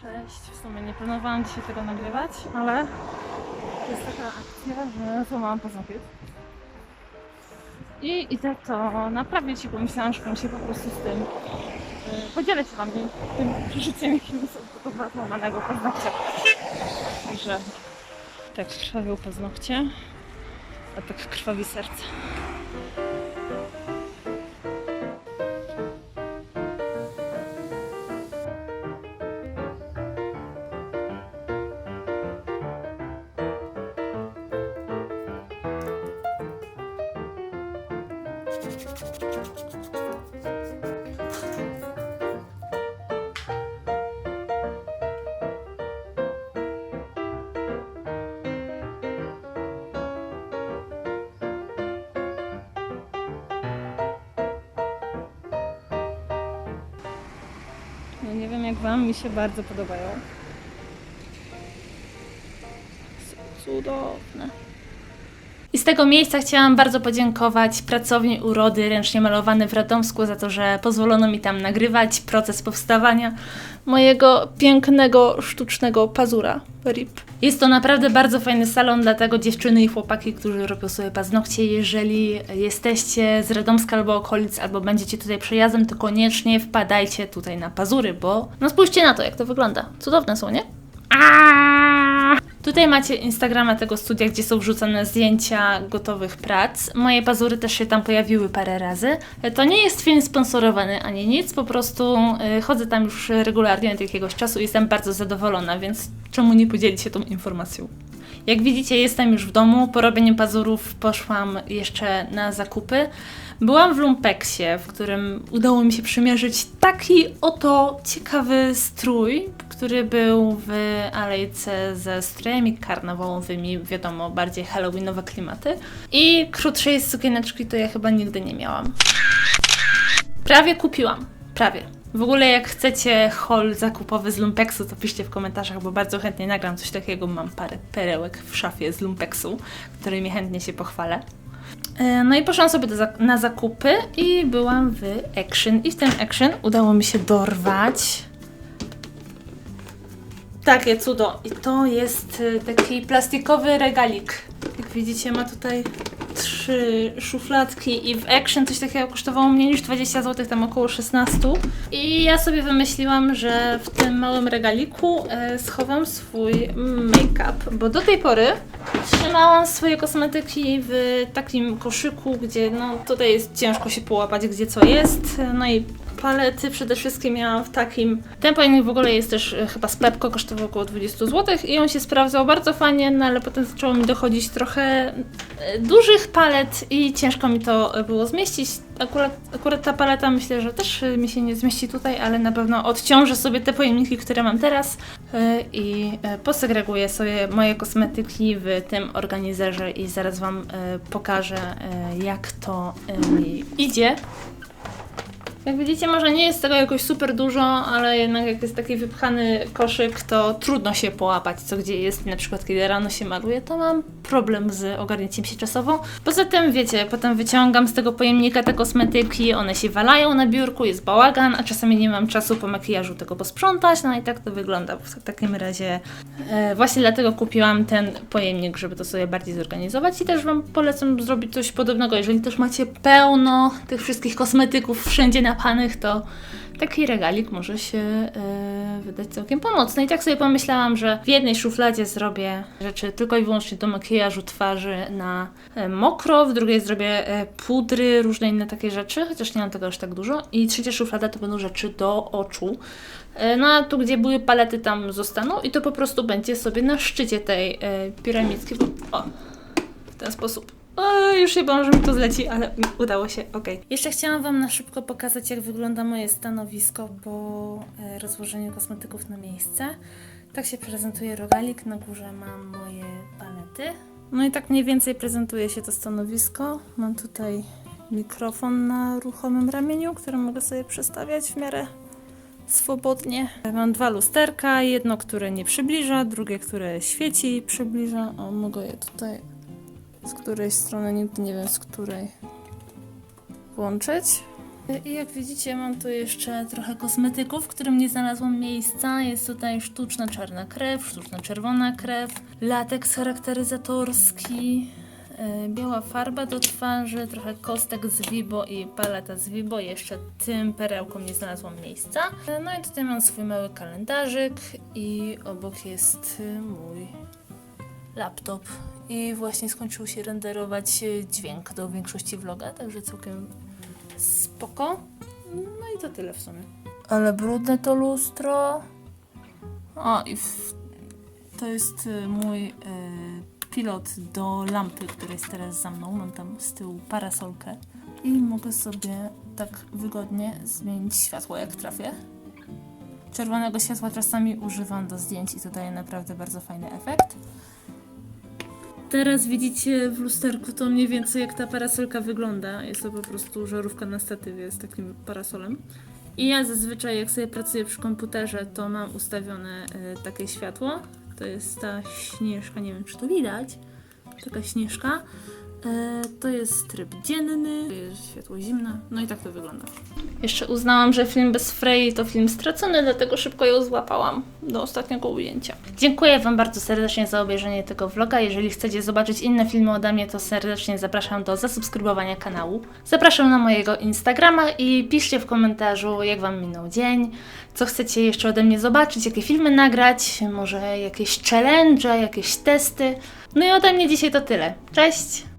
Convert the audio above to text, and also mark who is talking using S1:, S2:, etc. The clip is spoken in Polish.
S1: Cześć, w sumie nie planowałam dzisiaj tego nagrywać, ale jest taka akcja, że złamałam paznokcie. I idę to naprawić i pomyślałam, że się po prostu z tym yy, podzielę się wami tym przeżyciem, jakim są tego złamanego paznokcia. Także tak krwawią paznokcie, a tak krwawi serce. Nie wiem jak wam, mi się bardzo podobają. Cudowne. I z tego miejsca chciałam bardzo podziękować pracowni urody ręcznie malowane w Radomsku za to, że pozwolono mi tam nagrywać proces powstawania mojego pięknego, sztucznego pazura. RIP. Jest to naprawdę bardzo fajny salon, dlatego dziewczyny i chłopaki, którzy robią sobie paznokcie, jeżeli jesteście z Radomska albo okolic, albo będziecie tutaj przejazdem, to koniecznie wpadajcie tutaj na pazury, bo no spójrzcie na to, jak to wygląda. Cudowne są, nie? Aaaa! Tutaj macie Instagrama tego studia, gdzie są wrzucane zdjęcia gotowych prac. Moje pazury też się tam pojawiły parę razy. To nie jest film sponsorowany ani nic, po prostu y, chodzę tam już regularnie od jakiegoś czasu i jestem bardzo zadowolona, więc czemu nie podzielić się tą informacją? Jak widzicie, jestem już w domu. Po robieniu pazurów poszłam jeszcze na zakupy. Byłam w Lumpeksie, w którym udało mi się przymierzyć taki oto ciekawy strój, który był w alejce ze strojami karnawałowymi, wiadomo, bardziej halloweenowe klimaty. I krótszej sukieneczki to ja chyba nigdy nie miałam. Prawie kupiłam. Prawie. W ogóle jak chcecie haul zakupowy z Lumpeksu, to piszcie w komentarzach, bo bardzo chętnie nagram coś takiego. Mam parę perełek w szafie z Lumpeksu, którymi chętnie się pochwalę. E, No i poszłam sobie na zakupy i byłam w Action. I w tym Action udało mi się dorwać takie cudo. I to jest e, taki plastikowy regalik. Jak widzicie, ma tutaj trzy szufladki i w Action coś takiego kosztowało mniej niż 20 zł, tam około 16. I ja sobie wymyśliłam, że w tym małym regaliku e, schowam swój make-up, bo do tej pory trzymałam swoje kosmetyki w takim koszyku, gdzie no tutaj jest ciężko się połapać, gdzie co jest. No i palety przede wszystkim miałam w takim. Ten pojemnik w ogóle jest też e, chyba sklepko, kosztował około 20 zł i on się sprawdzał bardzo fajnie, no ale potem zaczęło mi dochodzić trochę e, dużych palet i ciężko mi to e, było zmieścić. Akurat, akurat ta paleta myślę, że też mi się nie zmieści tutaj, ale na pewno odciążę sobie te pojemniki, które mam teraz i posegreguję sobie moje kosmetyki w tym organizerze i zaraz Wam pokażę, jak to mi idzie. Jak widzicie, może nie jest tego jakoś super dużo, ale jednak jak jest taki wypchany koszyk, to trudno się połapać, co gdzie jest. Na przykład, kiedy rano się maluję, to mam problem z ogarnięciem się czasowo. Poza tym, wiecie, potem wyciągam z tego pojemnika te kosmetyki, one się walają na biurku, jest bałagan, a czasami nie mam czasu po makijażu tego posprzątać, no i tak to wygląda. W takim razie e, właśnie dlatego kupiłam ten pojemnik, żeby to sobie bardziej zorganizować i też Wam polecam zrobić coś podobnego. Jeżeli też macie pełno tych wszystkich kosmetyków wszędzie napanych, to taki regalik może się e, wydać całkiem pomocny. I tak sobie pomyślałam, że w jednej szufladzie zrobię rzeczy tylko i wyłącznie do makijażu twarzy na e, mokro, w drugiej zrobię e, pudry, różne inne takie rzeczy, chociaż nie mam tego aż tak dużo. I trzecia szuflada to będą rzeczy do oczu. No a tu, gdzie były palety, tam zostaną i to po prostu będzie sobie na szczycie tej piramidki. O, w ten sposób. O, już się bałam, że mi to zleci, ale udało się, ok. Jeszcze chciałam Wam na szybko pokazać, jak wygląda moje stanowisko po e, rozłożeniu kosmetyków na miejsce. Tak się prezentuje rogalik, na górze mam moje palety. No i tak mniej więcej prezentuje się to stanowisko. Mam tutaj mikrofon na ruchomym ramieniu, który mogę sobie przestawiać w miarę swobodnie. Mam dwa lusterka, jedno, które nie przybliża, drugie, które świeci i przybliża. O, mogę je tutaj z której strony, nigdy nie wiem z której włączyć. I jak widzicie, mam tu jeszcze trochę kosmetyków, którym nie znalazłam miejsca. Jest tutaj sztuczna czarna krew, sztuczna czerwona krew, lateks charakteryzatorski, e, biała farba do twarzy, trochę kostek z Vibo i paleta z Vibo. Jeszcze tym perełkom nie znalazłam miejsca. E, No i tutaj mam swój mały kalendarzyk i obok jest mój laptop. I właśnie skończył się renderować e, dźwięk do większości vloga, także całkiem spoko. No i to tyle w sumie. Ale brudne to lustro. O, i w... to jest y, mój y, pilot do lampy, która jest teraz za mną. Mam tam z tyłu parasolkę i mogę sobie tak wygodnie zmienić światło jak trafię. Czerwonego światła czasami używam do zdjęć i to daje naprawdę bardzo fajny efekt. Teraz widzicie w lusterku to mniej więcej jak ta parasolka wygląda. Jest to po prostu żarówka na statywie z takim parasolem. I ja zazwyczaj jak sobie pracuję przy komputerze, to mam ustawione e, takie światło. To jest ta śnieżka, nie wiem czy to widać. Taka śnieżka. E, to jest tryb dzienny, to jest światło zimne, no i tak to wygląda. Jeszcze uznałam, że film bez Frey to film stracony, dlatego szybko ją złapałam do ostatniego ujęcia. Dziękuję Wam bardzo serdecznie za obejrzenie tego vloga. Jeżeli chcecie zobaczyć inne filmy ode mnie, to serdecznie zapraszam do zasubskrybowania kanału. Zapraszam na mojego Instagrama i piszcie w komentarzu, jak Wam minął dzień, co chcecie jeszcze ode mnie zobaczyć, jakie filmy nagrać, może jakieś challenge, jakieś testy. No i ode mnie dzisiaj to tyle. Cześć!